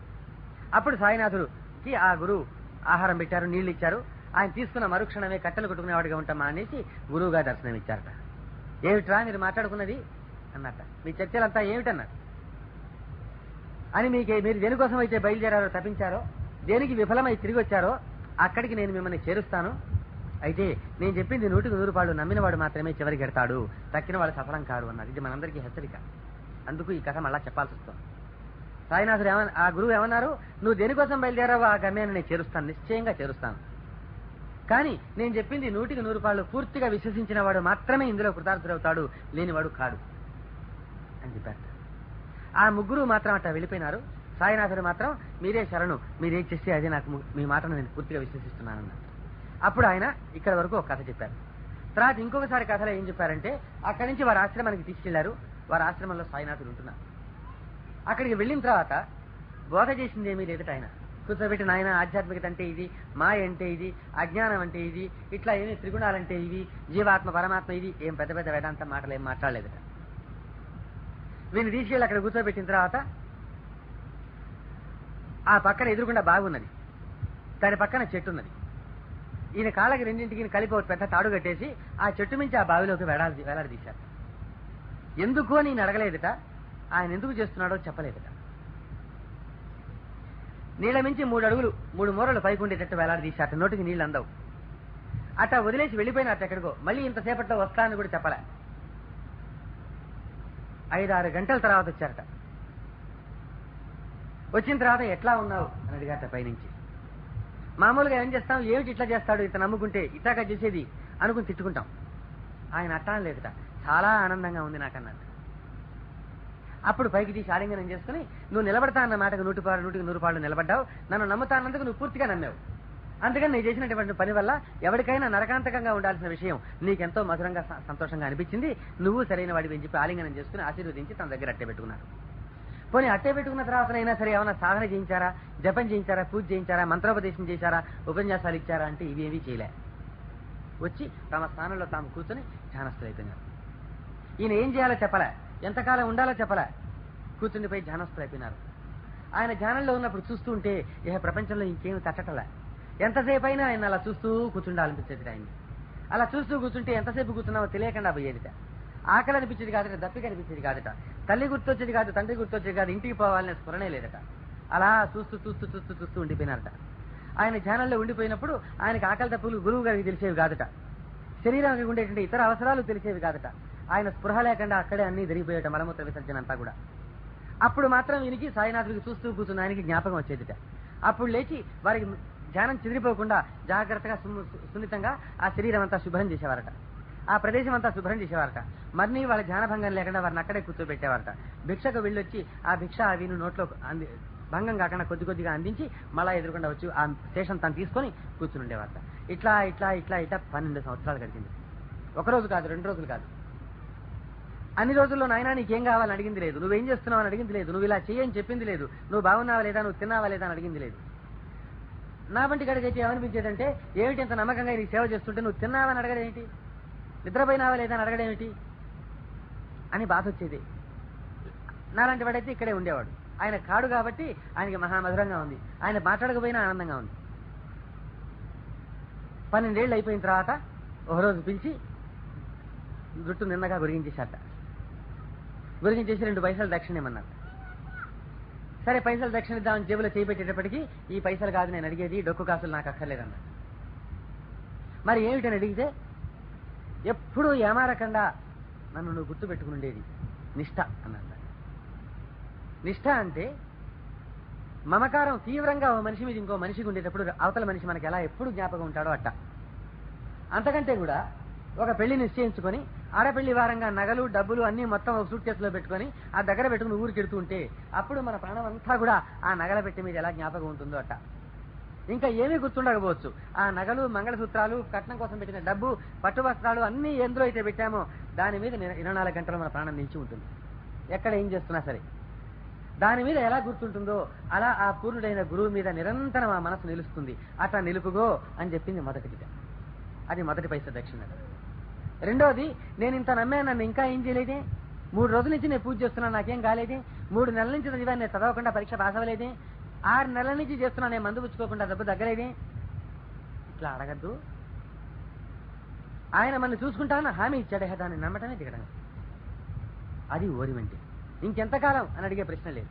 అప్పుడు సాయినాథుడు కి ఆ గురువు ఆహారం పెట్టారు నీళ్ళు ఇచ్చారు. ఆయన తీసుకున్న మరుక్షణమే కట్టెలు కొట్టుకునేవాడిగా ఉంటామా అనేసి గురువుగా దర్శనం ఇచ్చారట. ఏమిట్రా మీరు మాట్లాడుకున్నది? అన్నట్ట. మీ చర్చలంతా ఏమిటన్నారు? అని మీకు మీరు దేనికోసం అయితే బయలుదేరారో తప్పించారో దేనికి విఫలమై తిరిగి వచ్చారో అక్కడికి నేను మిమ్మల్ని చేరుస్తాను. అయితే నేను చెప్పింది నూటికి నూరు పాళ్ళు నమ్మినవాడు మాత్రమే చివరికి ఎడతాడు తక్కిన వాళ్ళు సఫలం కాడు అన్నారు. ఇది మనందరికీ హెచ్చరిక. అందుకు ఈ కథ మళ్ళా చెప్పాల్సి వస్తుంది. సాయినాథుడు ఏమన్నా ఆ గురువు ఏమన్నారు? నువ్వు దేనికోసం బయలుదేరావో ఆ గమ్యాన్ని నేను చేరుస్తాను. నిశ్చయంగా చేరుస్తాను. కానీ నేను చెప్పింది నూటికి నూరు పాళ్ళు పూర్తిగా విశ్వసించిన వాడు మాత్రమే ఇందులో కృతార్థుడవుతాడు లేనివాడు కాడు అని చెప్పారు ఆ ముగ్గురు మాత్రం అట్లా వెళ్ళిపోయినారు. సాయినాథుడు మాత్రం మీరే శరణు మీరేం చేస్తే అదే నాకు మీ మాటను నేను పూర్తిగా విశ్వసిస్తున్నాను అప్పుడు ఆయన ఇక్కడ వరకు ఒక కథ చెప్పారు. తర్వాత ఇంకొకసారి కథలో ఏం చెప్పారంటే అక్కడి నుంచి వారి ఆశ్రమానికి తీసుకెళ్ళారు. వారి ఆశ్రమంలో సాయినాథుడు ఉంటున్నారు. అక్కడికి వెళ్ళిన తర్వాత బోధ చేసింది ఏమీ లేదట ఆయన కూర్చోబెట్టి నాయన ఆధ్యాత్మికత అంటే ఇది మాయ అంటే ఇది అజ్ఞానం అంటే ఇది ఇట్లా ఏమి త్రిగుణాలంటే ఇవి జీవాత్మ పరమాత్మ ఇది ఏం పెద్ద పెద్ద వేదాంత మాటలు ఏం మాట్లాడలేదట వీళ్ళు తీసుకెళ్ళి అక్కడ కూర్చోబెట్టిన తర్వాత ఆ పక్కన ఎదురుకుండా బాగున్నది. దాని పక్కన చెట్టు ఉన్నది ఈయన కాళ్ళకి రెండింటికి కలిపి ఒక పెద్ద తాడు కట్టేసి ఆ చెట్టు మించి ఆ బావిలోకి వేలాడి వేలాడదీశారు ఎందుకు అని నేను అడగలేదట. ఆయన ఎందుకు చేస్తున్నాడో చెప్పలేదట. నీళ్ళ మించి మూడు అడుగులు మూడు మూరలు పైకి ఉండేటట్టు వేలాడదీశాట నోటికి నీళ్ళు అందవు. అట్ట వదిలేసి వెళ్ళిపోయినట్టు ఎక్కడికో మళ్ళీ ఇంతసేపట్లో వస్తానని కూడా చెప్పలే. ఐదారు గంటల తర్వాత వచ్చారట. వచ్చిన తర్వాత ఎట్లా ఉన్నావు అని అడిగారట పైనుంచి. మామూలుగా ఏం చేస్తాం ఏమిటి ఇట్లా చేస్తాడు? ఇంత నమ్ముకుంటే ఇట్లాగా చేసేది? అనుకుని తిట్టుకుంటాం. ఆయన అట్టా లేదుట చాలా ఆనందంగా ఉంది నాకన్నట్టు అప్పుడు పైకి తీసి ఆలింగనం చేసుకుని నువ్వు నిలబడతా అన్న మాటకు నూటి పాడు నూటికి నూరు పాడు నిలబడ్డావు. నన్ను నమ్ముతానందుకు నువ్వు పూర్తిగా నమ్మావు. అందుకని నేను చేసినటువంటి పని వల్ల ఎవరికైనా నరకాంతకంగా ఉండాల్సిన విషయం నీకెంతో మధురంగా సంతోషంగా అనిపించింది. నువ్వు సరైన వాడివి అని చెప్పి ఆలింగనం చేసుకుని ఆశీర్వదించి తన దగ్గర అట్టే పెట్టుకున్నారు. పోనీ అట్టే పెట్టుకున్న తర్వాతనైనా సరే ఏమైనా సాధన చేయించారా? జపం చేయించారా? పూజ చేయించారా? మంత్రోపదేశం చేశారా? ఉపన్యాసాలు ఇచ్చారా? అంటే ఇవేమీ చేయలే. వచ్చి తమ స్థానంలో తాము కూర్చొని ధ్యానస్తులైపోయినారు ఈయన ఏం చేయాలో చెప్పలే. ఎంతకాలం ఉండాలో చెప్పలే. కూర్చుండిపోయి ధ్యానస్తులైపోయినారు ఆయన ధ్యానంలో ఉన్నప్పుడు చూస్తూ ఉంటే ఇహ ప్రపంచంలో ఇంకేమి తట్టటలే. ఎంతసేపు అయినా ఆయన అలా చూస్తూ కూర్చుండాలనిపించేది ఆయన్ని. అలా చూస్తూ కూర్చుంటే ఎంతసేపు కూర్చున్నామో తెలియకుండా పోయేదిట. ఆకలి అనిపించేది కాదట దప్పిక అనిపించేది కాదట. తల్లి గుర్తొచ్చేది కాదు తండ్రి గుర్తొచ్చేది కాదు ఇంటికి పోవాలనే స్మరణే లేదట. అలా చూస్తూ చూస్తూ చూస్తూ చూస్తూ ఉండిపోయినారట. ఆయన ధ్యానంలో ఉండిపోయినప్పుడు ఆయనకి ఆకలి తప్పులు గురువు గారికి తెలిసేవి కాదట. శరీరానికి ఉండేటువంటి ఇతర అవసరాలు తెలిసేవి కాదట. ఆయన స్పృహ లేకుండా అక్కడే అన్ని జరిగిపోయేట మలమూత్ర విసర్జన అంతా కూడా. అప్పుడు మాత్రం ఈయనకి సాయినాథుడికి చూస్తూ కూర్చున్న ఆయనకి జ్ఞాపకం వచ్చేదిట. అప్పుడు లేచి వారికి ధ్యానం చెదిరిపోకుండా జాగ్రత్తగా సున్నితంగా ఆ శరీరం అంతా శుభ్రం చేసేవారట. ఆ ప్రదేశం అంతా శుభ్రం చేసేవారట. మరిని వాళ్ళ ధ్యానభంగం లేకుండా వారిని అక్కడే కూర్చోబెట్టేవారట. భిక్షకు వెళ్ళొచ్చి ఆ భిక్ష అవిను నోట్లో అంది భంగం కాకుండా కొద్ది కొద్దిగా అందించి మళ్ళా ఎదురుకుండా వచ్చి ఆ స్టేషన్ తను తీసుకొని కూర్చుని ఉండేవారట ఇట్లా ఇట్లా ఇట్లా ఇట్లా పన్నెండు సంవత్సరాలు గడిచింది. ఒక రోజు కాదు రెండు రోజులు కాదు. అన్ని రోజుల్లో నాయనా నీకేం కావాలని అడిగింది లేదు. నువ్వేం చేస్తున్నావు అని అడిగింది లేదు. నువ్వు ఇలా చేయని చెప్పింది లేదు. నువ్వు బాగున్నావా లేదా? నువ్వు తిన్నావా లేదా అని అడిగింది లేదు. నా వంటి అయితే ఏమనిపించేదంటే ఏమిటి ఇంత నమ్మకంగా నీకు సేవ చేస్తుంటే నువ్వు తిన్నావా అని నిద్రపోయినావా లేదా అని అడగడం ఏమిటి అని బాధ వచ్చేది. నాలాంటి వాడైతే ఇక్కడే ఉండేవాడు. ఆయన కాడు కాబట్టి ఆయనకి మహామధురంగా ఉంది. ఆయన మాట్లాడకపోయినా ఆనందంగా ఉంది. పన్నెండేళ్ళు అయిపోయిన తర్వాత ఒక రోజు పిలిచి జుట్టు నిన్నగా గురిగించేశాట గురిగించేసి రెండు పైసలు దక్షిణ ఇమ్మన్నారు. సరే పైసలు దక్షిణ ఇద్దామని జేబులో చేయి ఈ పైసలు కాదు నేను అడిగేది డొక్కు కాసులు నాకు అక్కర్లేదన్న మరి ఏమిటని అడిగితే ఎప్పుడూ ఏమారకుండా నన్ను నువ్వు గుర్తు పెట్టుకుని ఉండేది నిష్ఠ అన్నది నిష్ఠ అంటే మమకారం తీవ్రంగా ఓ మనిషి మీద ఇంకో మనిషికి ఉండేటప్పుడు అవతల మనిషి మనకి ఎలా ఎప్పుడు జ్ఞాపకం ఉంటాడో అట్ట. అంతకంటే కూడా ఒక పెళ్ళి నిశ్చయించుకొని ఆడపెళ్ళి వారంగా నగలు డబ్బులు అన్ని మొత్తం ఒక సూట్ కేసులో పెట్టుకొని ఆ దగ్గర పెట్టుకుని ఊరికి ఉంటే అప్పుడు మన ప్రాణం అంతా కూడా ఆ నగల పెట్టి మీద ఎలా జ్ఞాపకం ఉంటుందో అట్ట. ఇంకా ఏమీ గుర్తుండకపోవచ్చు. ఆ నగలు మంగళసూత్రాలు కట్నం కోసం పెట్టిన డబ్బు పట్టు వస్త్రాలు అన్ని ఎందులో అయితే పెట్టామో దాని మీద ఇరవై నాలుగు గంటలు మన ప్రాణం నిలిచి ఉంటుంది. ఎక్కడ ఏం చేస్తున్నా సరే. దాని మీద ఎలా గుర్తుంటుందో అలా ఆ పూర్ణుడైన గురువు మీద నిరంతరం ఆ మనసు నిలుస్తుంది. అట్లా నిలుపుగో అని చెప్పింది మొదటిదిగా అది మొదటి పైసా దక్షిణ. రెండోది నేను ఇంత నమ్మాను నన్ను ఇంకా ఏం చేయలేదే? మూడు రోజుల నుంచి నేను పూజ చేస్తున్నాను నాకేం కాలేదే? మూడు నెలల నుంచి చదివాను నేను చదవకుండా పరీక్ష పాస్ అవ్వలేదే? ఆరు నెలల నుంచి చేస్తున్నాను నేను మందు పుచ్చుకోకుండా దెబ్బ తగ్గలేదే? ఇట్లా అడగద్దు. ఆయన మనం చూసుకుంటానని హామీ ఇచ్చాడే దాన్ని నమ్మటమే దిగడం. అది ఓరిమంటే ఇంకెంతకాలం అని అడిగే ప్రశ్న లేదు.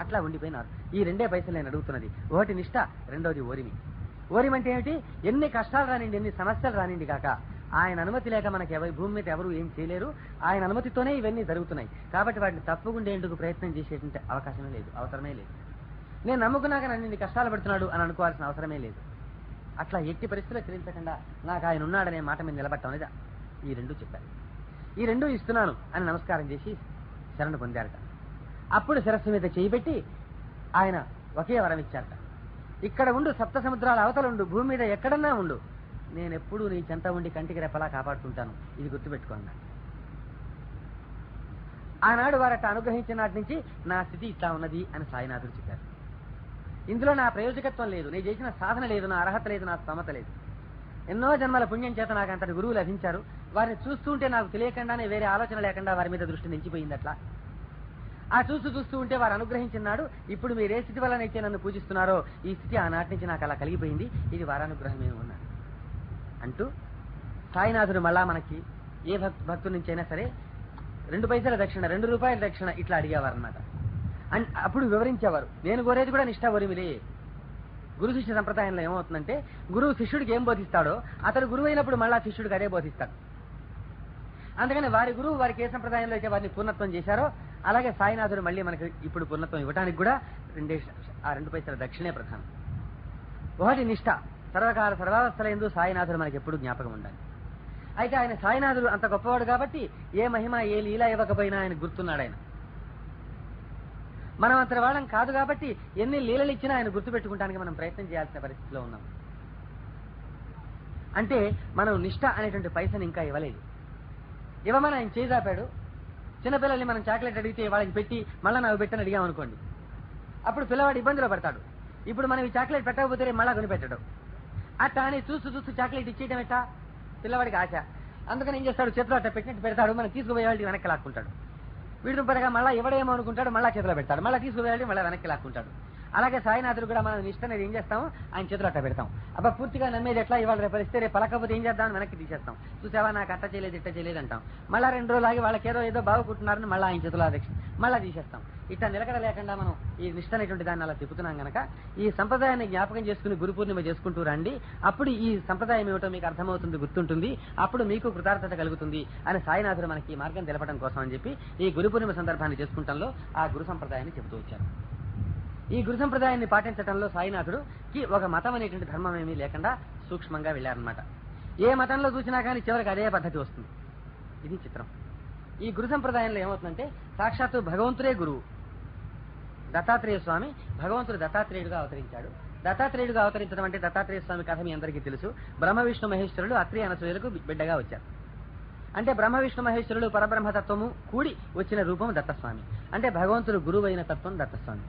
అట్లా ఉండిపోయినారు. ఈ రెండే పైసలు నేను అడుగుతున్నది. ఒకటి నిష్ట రెండోది ఓరిమి. ఓరిమంటే ఏమిటి? ఎన్ని కష్టాలు రానిండి ఎన్ని సమస్యలు రానిండి కాక. ఆయన అనుమతి లేక మనకి ఎవరి భూమి మీద ఎవరు ఏం చేయలేరు. ఆయన అనుమతితోనే ఇవన్నీ జరుగుతున్నాయి. కాబట్టి వాటిని తప్పుకుండేందుకు ప్రయత్నం చేసేటువంటి అవకాశమే లేదు. అవసరమే లేదు. నేను నమ్ముకున్నాక నన్ను కష్టాలు పెడుతున్నాడు అని అనుకోవాల్సిన అవసరమే లేదు. అట్లా ఎట్టి పరిస్థితుల్లో చెల్లించకుండా నాకు ఆయన ఉన్నాడనే మాట మీద నిలబడటం లేదా ఈ రెండు చెప్పారు. ఈ రెండు ఇస్తున్నాను అని నమస్కారం చేసి శరణు పొందారట. అప్పుడు శిరస్సు మీద చేయిబెట్టి ఆయన ఒకే వరం ఇచ్చారట. ఇక్కడ ఉండు సప్త సముద్రాల అవతల ఉండు భూమి మీద ఎక్కడన్నా ఉండు. నేను ఎప్పుడూ నీ చెంత ఉండి కంటికి రెప్పలా కాపాడుతుంటాను. ఇది గుర్తుపెట్టుకోండి. ఆనాడు వారట అనుగ్రహించిన నాటి నుంచి నా స్థితి ఇట్లా ఉన్నది అని సాయినాథుడు చెప్పారు. ఇందులో నా ప్రయోజకత్వం లేదు. నేను చేసిన సాధన లేదు నా అర్హత లేదు నా స్తమత లేదు. ఎన్నో జన్మల పుణ్యం చేత నాకు అంతటి గురువు లభించారు. వారిని చూస్తుంటే నాకు తెలియకుండానే వేరే ఆలోచన లేకుండా వారి మీద దృష్టి నిలిచిపోయింది అట్లా ఆ చూస్తూ చూస్తూ ఉంటే వారు అనుగ్రహించినాడు ఇప్పుడు మీరు ఏ స్థితి వల్లనైతే నన్ను పూజిస్తున్నారో ఈ స్థితి ఆనాటి నుంచి నాకు అలా కలిగిపోయింది. ఇది వారానుగ్రహమే ఉన్నాను అంటూ సాయినాథుడు మళ్ళా మనకి ఏ భక్ భక్తు నుంచి అయినా సరే రెండు పైసల దక్షిణ రెండు రూపాయల దక్షిణ ఇట్లా అడిగేవారు అనమాట అప్పుడు వివరించేవారు. నేను కోరేది కూడా నిష్ఠా ఒరిమిలే గురు శిష్య సంప్రదాయంలో ఏమవుతుందంటే గురువు శిష్యుడికి ఏం బోధిస్తాడో అతడు గురువు అయినప్పుడు మళ్ళా శిష్యుడికి అదే బోధిస్తాడు. అందుకని వారి గురువు వారికి ఏ సంప్రదాయంలో అయితే వారిని పూర్ణత్వం చేశారో అలాగే సాయినాథుడు మళ్ళీ మనకి ఇప్పుడు పూర్ణత్వం ఇవ్వడానికి కూడా రెండే ఆ రెండు పైసల దక్షిణే ప్రధానం. ఒకటి నిష్ఠ. సర్వకాల సర్వావస్థల ఎందు సాయినాథుడు మనకి ఎప్పుడు జ్ఞాపకం ఉండాలి. అయితే ఆయన సాయినాథుడు అంత గొప్పవాడు కాబట్టి ఏ మహిమ ఏ లీల ఇవ్వకపోయినా ఆయన గుర్తున్నాడు ఆయన. మనం అంత వాళ్ళం కాదు కాబట్టి ఎన్ని లీలలు ఇచ్చినా ఆయన గుర్తుపెట్టుకుంటానికి మనం ప్రయత్నం చేయాల్సిన పరిస్థితిలో ఉన్నాం. అంటే మనం నిష్ట అనేటువంటి పైసను ఇంకా ఇవ్వలేదు. ఇవ్వమని ఆయన చేజాపాడు చిన్నపిల్లల్ని మనం చాక్లెట్ అడిగితే వాళ్ళకి పెట్టి మళ్ళీ నాకు పెట్టని అడిగామనుకోండి. అప్పుడు పిల్లవాడు ఇబ్బందిలో పడతాడు. ఇప్పుడు మనం ఈ చాక్లెట్ పెట్టకపోతే మళ్ళా కొనిపెట్టడం. అట్లా అని చూసి చూస్తూ చాక్లెట్ ఇచ్చేయడం ఎట్టా? పిల్లవాడికి ఆశ. అందుకని ఏం చేస్తాడు? చేతిలో అట్ట పెట్టినట్టు పెడతాడు. మనం తీసుకుపోయేవాళ్ళకి వెనక్కి లాక్కుంటాడు. వీడు పరగా మళ్ళీ ఎవడేమో అనుకుంటాడు మళ్ళీ చేతిలో పెడతాడు. మళ్ళీ తీసుకుపోయాడు మళ్ళీ వెనక్కి లాక్కుంటాడు. అలాగే సాయినాథుడు కూడా మనం ఇష్టం అనేది ఏం చేస్తాం? ఆయన చేతులు అట్ట పెడతాం. అబ్బా పూర్తిగా నమ్మేది ఎట్లా? ఇవాళ రేపు ఇస్తే రేపు పలకపోతే ఏం చేద్దాం వెనక్కి తీసేస్తాం. చూసావా? నాకు అట్ట చేయలేదు ఇట్ట చేయలేదు అంటాం. మళ్ళీ రెండు రోజులు ఆగి వాళ్ళకి ఏదో ఏదో బాగుకుంటున్నారని మళ్ళీ ఆయన చేతుల అధ్యక్ష మళ్ళీ తీసేస్తాం. ఇట్లా నిలకడ లేకుండా మనం ఈ నిష్ట అనేటువంటి దాన్ని అలా తిప్పుతున్నాం గనక ఈ సంప్రదాయాన్ని జ్ఞాపకం చేసుకుని గురు పూర్ణిమ చేసుకుంటూ రండి. అప్పుడు ఈ సంప్రదాయం ఏమిటో మీకు అర్థమవుతుంది గుర్తుంటుంది. అప్పుడు మీకు కృతార్థత కలుగుతుంది అని సాయినాథుడు మనకి ఈ మార్గం తెలపడం కోసం అని చెప్పి ఈ గురు పూర్ణిమ సందర్భాన్ని చేసుకుంటంలో ఆ గురు సంప్రదాయాన్ని చెబుతూ వచ్చారు. ఈ గురు సంప్రదాయాన్ని పాటించడంలో సాయినాథుడుకి ఒక మతం అనేటువంటి ధర్మం ఏమీ లేకుండా సూక్ష్మంగా వెళ్ళారనమాట ఏ మతంలో చూసినా కానీ చివరికి అదే పద్ధతి వస్తుంది. ఇది చిత్రం. ఈ గురు సంప్రదాయంలో ఏమవుతుందంటే సాక్షాత్తు భగవంతుడే గురువు. దత్తాత్రేయ స్వామి భగవంతుడు దత్తాత్రేయుడుగా అవతరించాడు. దత్తాత్రేయుడుగా అవతరించడం అంటే దత్తాత్రేయ స్వామి కథ మీ అందరికీ తెలుసు. బ్రహ్మ విష్ణు మహేశ్వరుడు అత్రి అనసూయలకు బిడ్డగా వచ్చారు. అంటే బ్రహ్మ విష్ణు మహేశ్వరుడు పరబ్రహ్మ తత్వము కూడి వచ్చిన రూపం దత్తస్వామి. అంటే భగవంతుడు గురువైన తత్వం దత్తస్వామి.